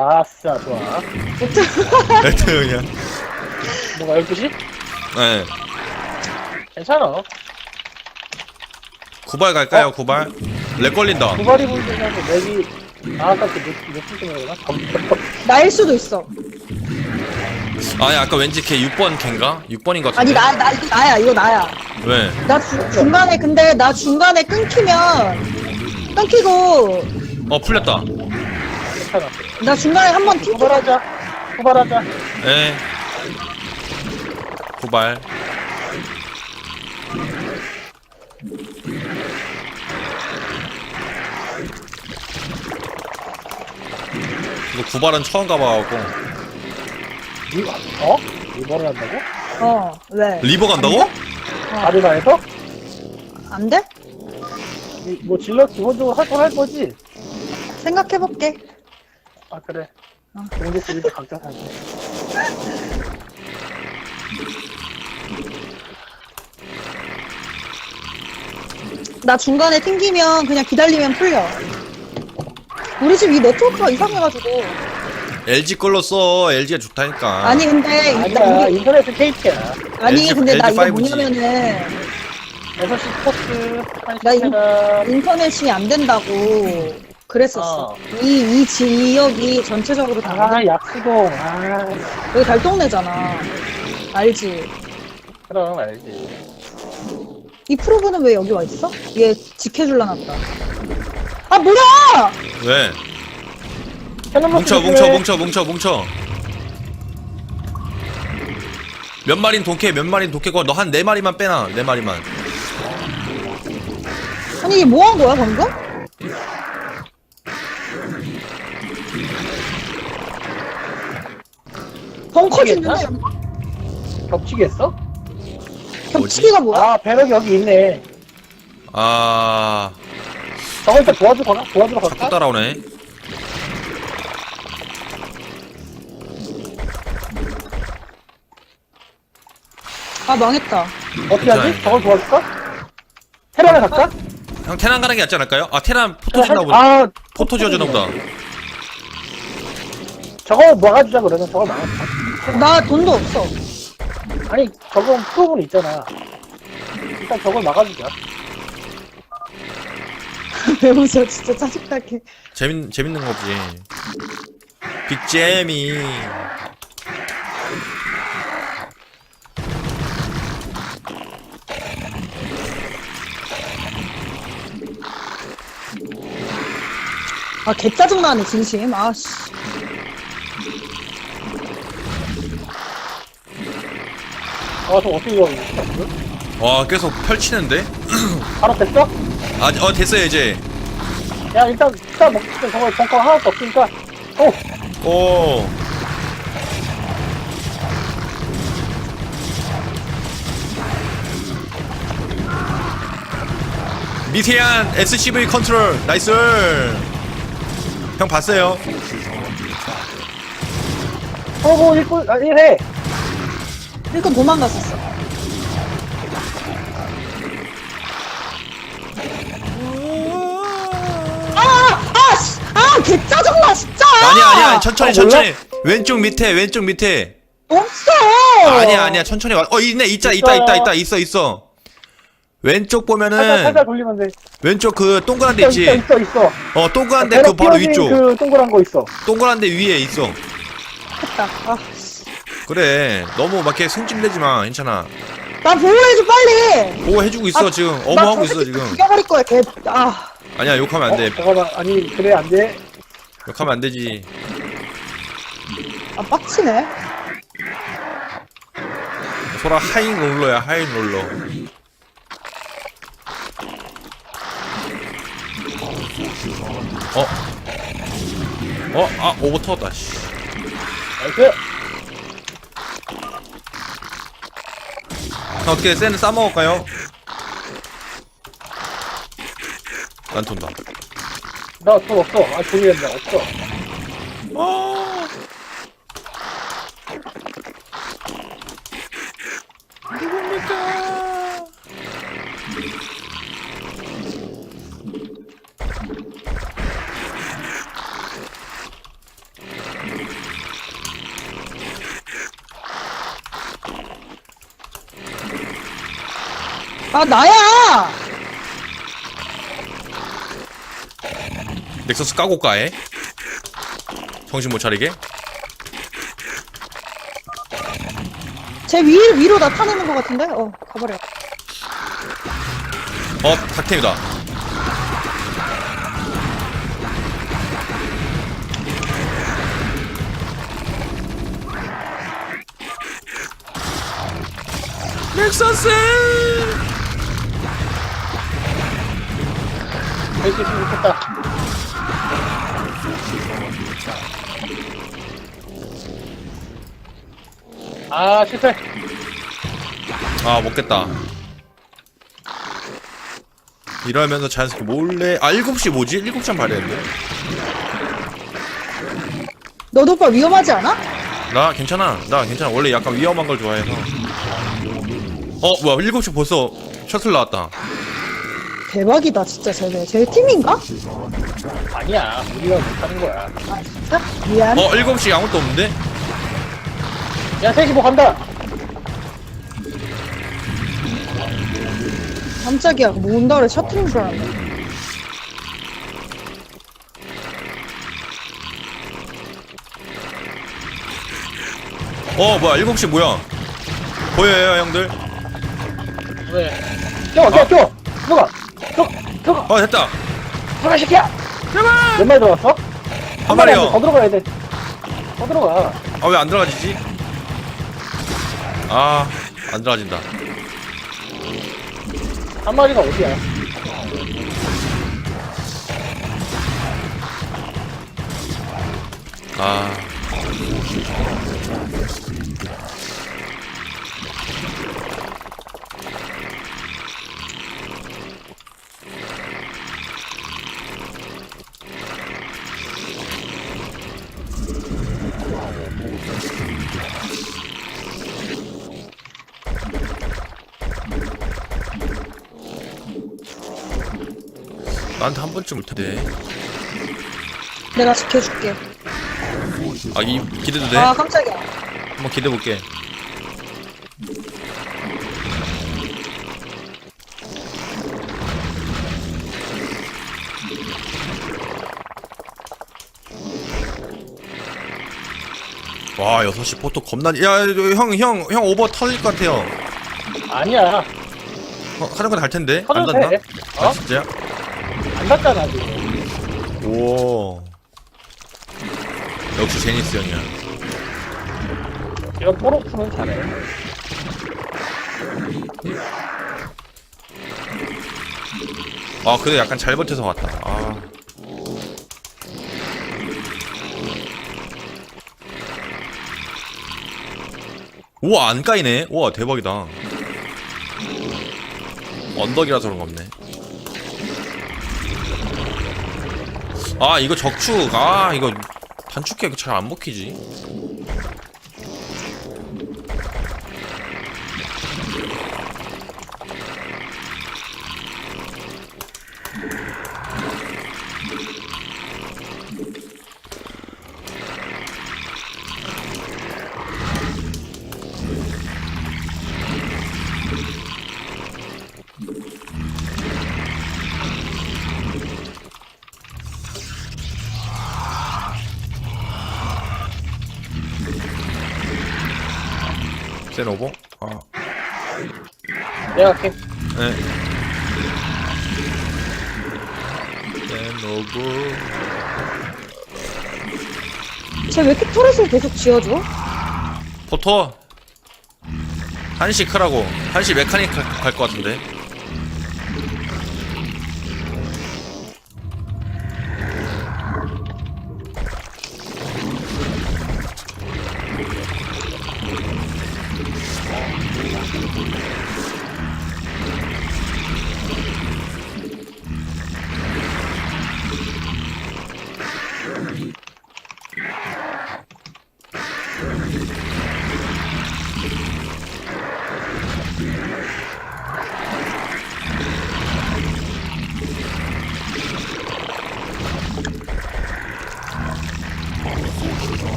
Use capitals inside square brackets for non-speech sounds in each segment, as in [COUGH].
아싸, 좋아. 레트형이야. 뭐가 12시? 네. 괜찮아. 구발 갈까요, 구발? 렉 걸린다. 두발이 불리면서 맵이, 아, 아까 그 몇, 몇 분쯤에 그러나? 나일 수도 있어. 아니, 아까 왠지 걔 6번 걘가? 6번인 것 아니 같은데. 나, 나 이거 나야 이거 나야. 왜? 나 주, 중간에 근데 나 중간에 끊기면 끊기고 어, 풀렸다. 괜찮아. 나 중간에 한번 튕겨. 후발하자. 후발하자. 예. 구발. 이거 구발은 처음 가봐갖고. 이, 어? 이번을 한다고? 어 왜? 리버 간다고? 아리나에서? 안 돼? 이- 뭐 질러 기본적으로 할 건 할 거지? 생각해 볼게. 아, 그래. 어. 공개 수리도 각자 사지. 나 중간에 튕기면 그냥 기다리면 풀려. 우리 집 이 네트워크가 이상해가지고. LG 걸로 써. LG가 좋다니까. 아니 근데 나 아니야, 우리 인터넷은 KT야. 아니 LG 근데 나 이거 5G. 뭐냐면은 6시 스포츠, 나 인- 1시간. 인터넷이 안 된다고 그랬었어. 어. 이, 이 지역이 전체적으로 다안 아, 돼. 약수동. 아, 여기 달동네잖아. 알지? 그럼 알지. 이 프로브는 왜 여기 와 있어? 얘 지켜줄라나 보다. 아 뭐야! 왜? 캐논 뭉쳐, 뭉쳐. 뭉쳐, 뭉쳐, 뭉쳐. 몇 마리는 독해, 몇 마리는 독해고, 너 한 네 마리만 빼놔, 네 마리만. 아니 얘 뭐 한 거야 방금? 벙커 짓는데 겹치겠어? 겹치기가 뭐야? 아, 배럭이 여기 있네. 아, 저거 일단 도와주거나? 도와주러 자꾸 갈까? 따라오네. 아 망했다. 어떻게 하지? 저걸 도와줄까? 테란에 갈까? 형, 테란 가는 게 낫지 않을까요? 아, 테란 포토 준다 보다. 아, 포토 지어주나 보다. 저거 막아주자 그러면 저걸 막아주자. 나 돈도 없어. 아니, 저건 프로분 있잖아. 일단 저걸 막아주자. [LAUGHS] 왜 웃어 진짜 짜증나게. 재밌, 재밌는 거지. 빅재미. 아개 짜증나네 진심. 아 씨. 아, 저 어떻게 이거 와, 계속 펼치는데? [CLEARS THROAT] 바로 됐어? 아, 어, 됐어요, 이제. 야, 일단, 일단 먹자. 저거 벙커 하나도 없으니까. 오! 오. 미세한 SCV 컨트롤 나이스 형 봤어요 서고 1분, 아, 1회. 일꾼 도망갔었어. 아! 아! 씨! 아! 개 짜증나 진짜! 아니야 아니야 천천히 아, 천천히 왼쪽 밑에 왼쪽 밑에 없어! 아니야 아니야 천천히 와 어 있네 있자 있다 있다 있다 있어 있어 왼쪽 살짝, 보면은 살짝 돌리면 돼. 왼쪽 그 동그란 데 있어, 있어, 있어, 있어. 어 동그란 데그 배럭 바로 위쪽 그 동그란 거 있어. 동그란 데 위에 있어 됐다. 아, 씨. 그래 너무 막 이렇게 승진되지 마 괜찮아 나 보호해줘 빨리! 보고 해주고 있어 아, 지금 나 어머하고 저 있어 새끼 지금 죽여버릴 거야 개. 아. 아니야 욕하면 어? 안돼 잠깐만, 아니, 그래, 안 돼. 욕하면 안 되지 아 빡치네. 소라 하잉 롤러야 하잉 롤러 어? 어? 아 오버 터졌다 씨 나이스. 자, 어떻게 쟤는 싸먹을까요? 난 돈다 나 돈 없어. 아, 돈이 된다. 없어. 아 아, 나야! 넥서스 까고 까해 정신 못 차리게 제 위, 위로 나타내는 것 같은데? 어, 가버려. 어 닥템이다 넥서스 있으면 좋겠다. 아, 실패. 아 먹겠다 이러면서 자연스럽게 몰래 아 7시 뭐지? 7시 한 발했는데 너도 오빠 위험하지 않아? 나 괜찮아 나 괜찮아 원래 약간 위험한 걸 좋아해서 어 뭐야 7시 벌써 셔틀 나왔다 대박이다, 진짜 쟤네. 쟤 팀인가? 아니야. 우리가 못하는 거야. 아, 진짜? 미안. 어 7시 아무것도 없는데? 야, 셋이 뭐 간다. 깜짝이야. 뭐 온다 그래. 셔틀인 줄 알았네. 어 뭐야 7시 뭐야 보여요 형들? 왜? 뛰어, 뛰어, 뛰어. 들어가. 들어가. 어 됐다 들어가, 이 새끼야. 몇 마리 들어갔어? 한. 마리요 더 들어가야 돼. 더 들어가. 아 왜 안 들어가지지? 아 안 들어가진다 한 마리가 어디야? 아 나한테 한 번쯤 올 텐데 내가 지켜줄게. 아 이 기대도 돼? 아, 깜짝이야. 한번 기대해 볼게. 와, 6시 포토 겁나, 야, 형, 형, 형 오버 털릴 것 같아요. 아니야. 어, 하는 건할 텐데. 안 터져도 닿나? 돼. 아, 어? 진짜? 안 갔잖아, 지금. 오. 역시 제니스 형이야. 이거 포로프는 잘해. 아, 그래도 약간 잘 버텨서 왔다. 아. 우와, 안 까이네. 우와, 대박이다. 언덕이라서 그런 거 없네. 아, 이거 적축. 아, 이거 단축해 잘안 먹히지. 센 오버? 아, 내가 할게. 네. 센 오버. 쟤왜 이렇게 토렛을 계속 지어줘? 포토 한시 크라고 한시 메카닉 갈 것 같은데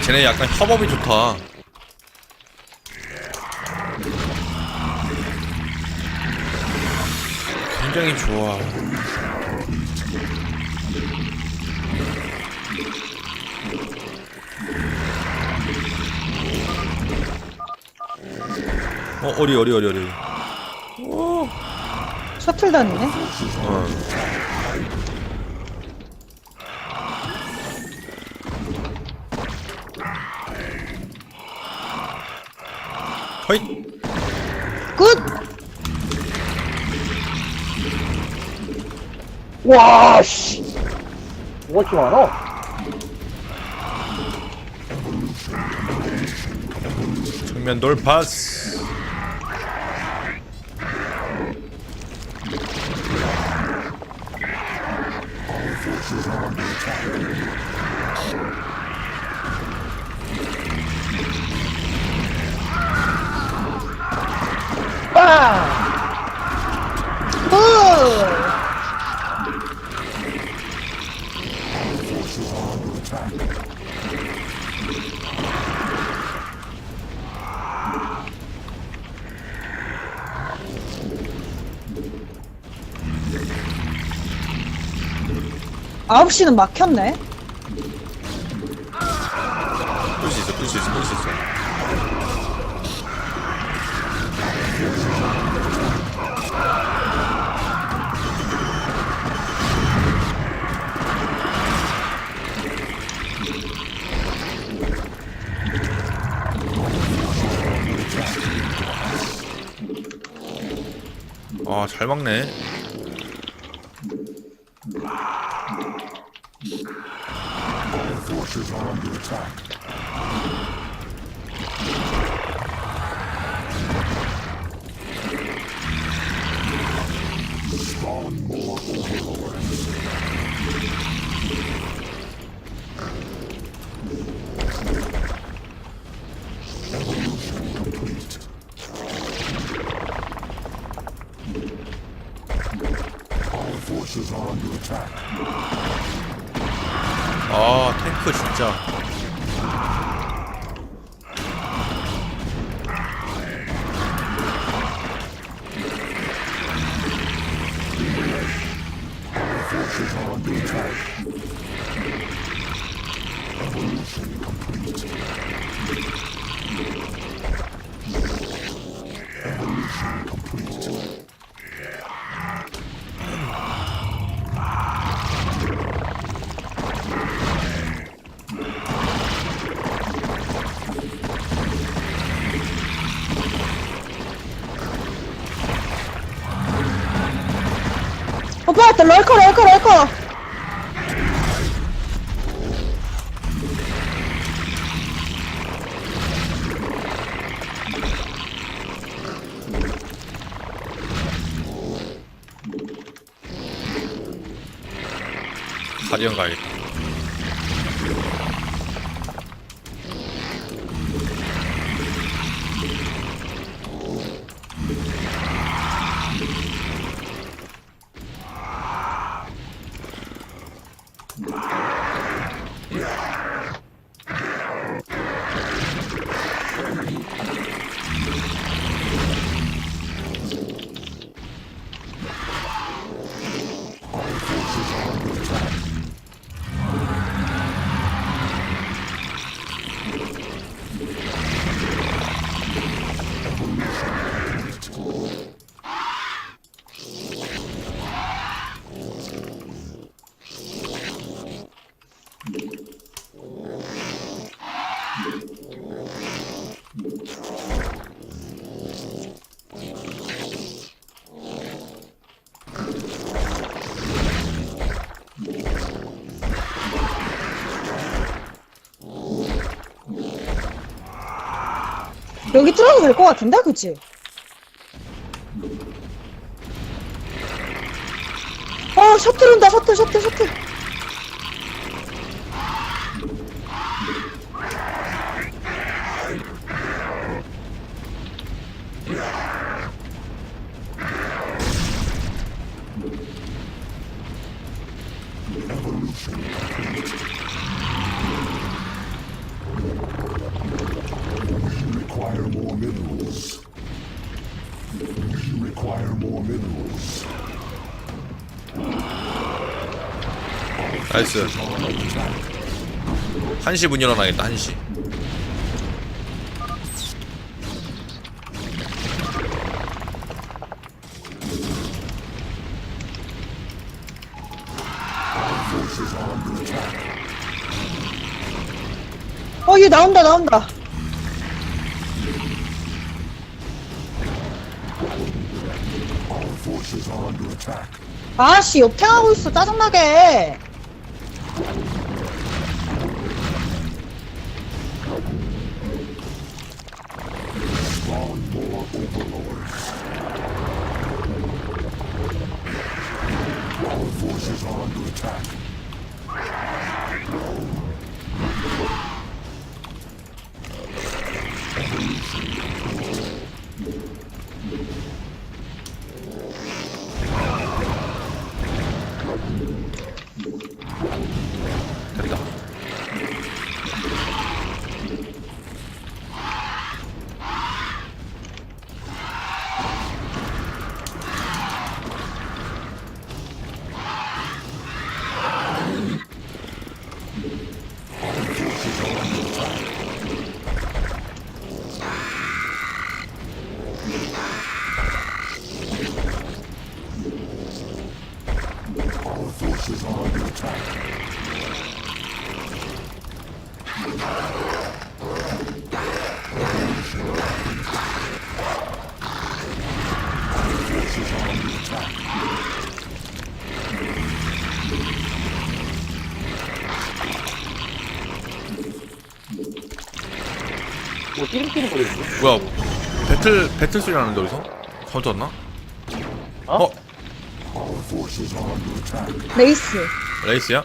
아 쟤네 약간 협업이 좋다 굉장히 좋아 어 어리 어리 어리 어리 셔틀 다니네. 어. 허잇 굿! 와, 씨. 뭐가 이렇게 많아? 정면 돌파스 시는 막혔네. 끌 수 있어 끌 수 있어 끌 수 있어 아, 잘 막네. 아, 탱크 진짜. 오빠 왔다 럴커 럴커 럴커 가디언 가야겠다. flag. 여기 뚫어도 될 것 같은데? 그치? 어 셔틀 온다. 셔틀 셔틀 셔틀 나이스. 한시 문 열어놔야겠다, 한시. 어, 얘 나온다, 나온다. 아씨, 역행하고 있어. 짜증나게. 뭐 띠링띠링 거리는데? 뭐야, 배틀, 배틀 소리 나는데, 어디서? 잘못 들었나? 어? 어? 레이스. 레이스야?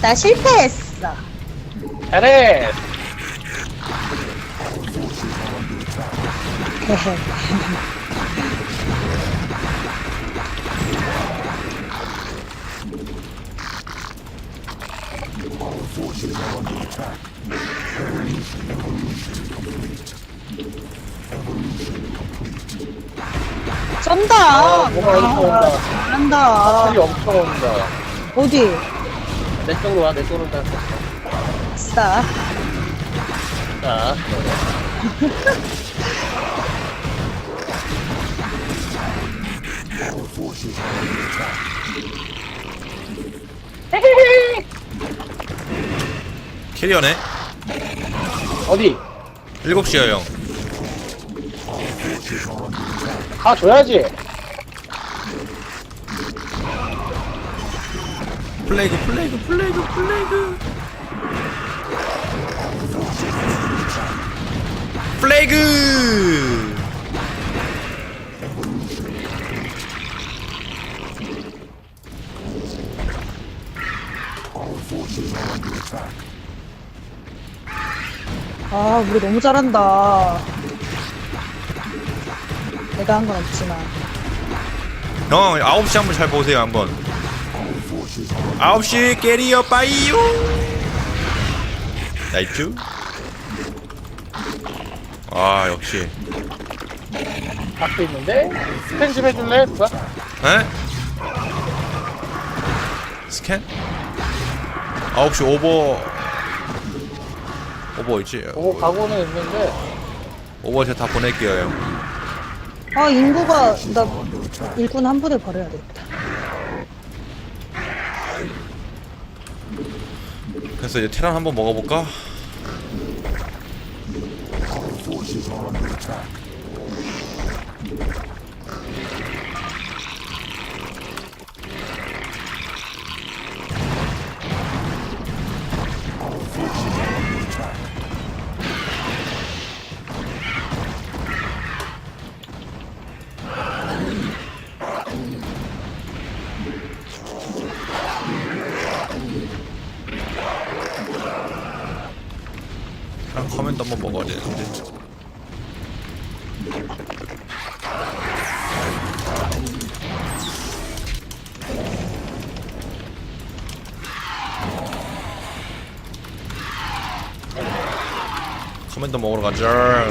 나 실패했어. 잘해! 쩐다. 아, 뭐가 어디서 온다. 잘한다. 살이 엄청 온다. 어디? 내 쪽으로 와, 내 쪽으로 가. 아싸. 자, [LAUGHS] 캐리어네? 어디? 7시야, 형. 가줘야지. 플레이그, 플레이그, 플레이그, 플레이그. 플레이그! 아, 우리 너무 잘한다. 내가 한 건 없지만. 형, 9시 한번 잘 보세요, 한번. 9시 캐리어 빠이요! 나이스. 아, 역시. 밖에 있는데? 스캔 좀 해줄래? 누가? 에? 스캔? 9시 오버 오버 있지? 보고 가고는 있는데, 오버 제가 다 보낼게요 형 아, 인구가, 나 일꾼 한 분에 버려야겠다. 그래서 이제 테란 한번 먹어볼까? 커맨더 먹으러 가자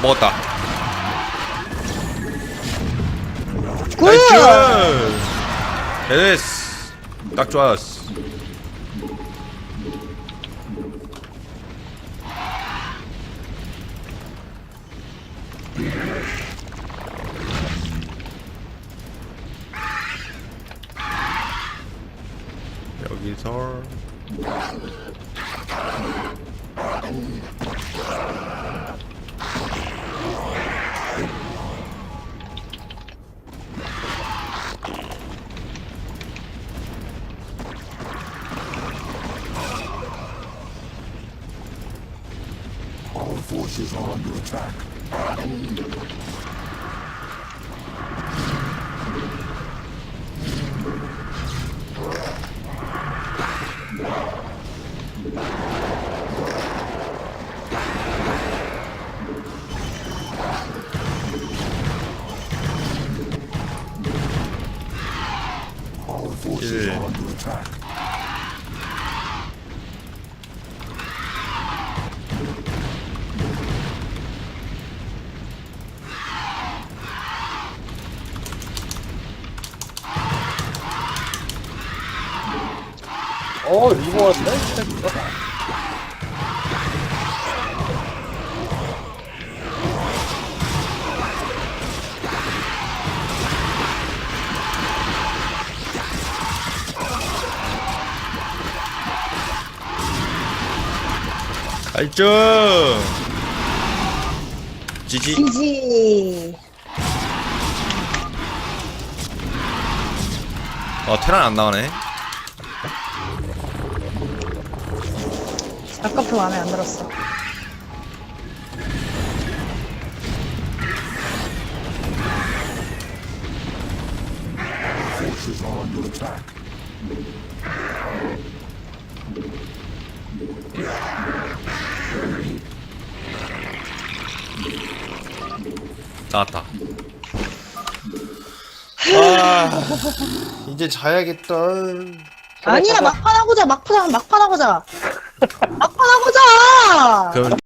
먹었다. 굿! 나이스 됐어 딱 좋았어. 여기서 일. 어 리버 왔네 진짜 갈증. 지지. 지지. 어 테란 안 나가네 아까부터 마음에 안 들었어. 나왔다 아 이제 자야겠다 아니야, 막판 하고자, 막판, 막판 하고자. 막판 하고자! 그럼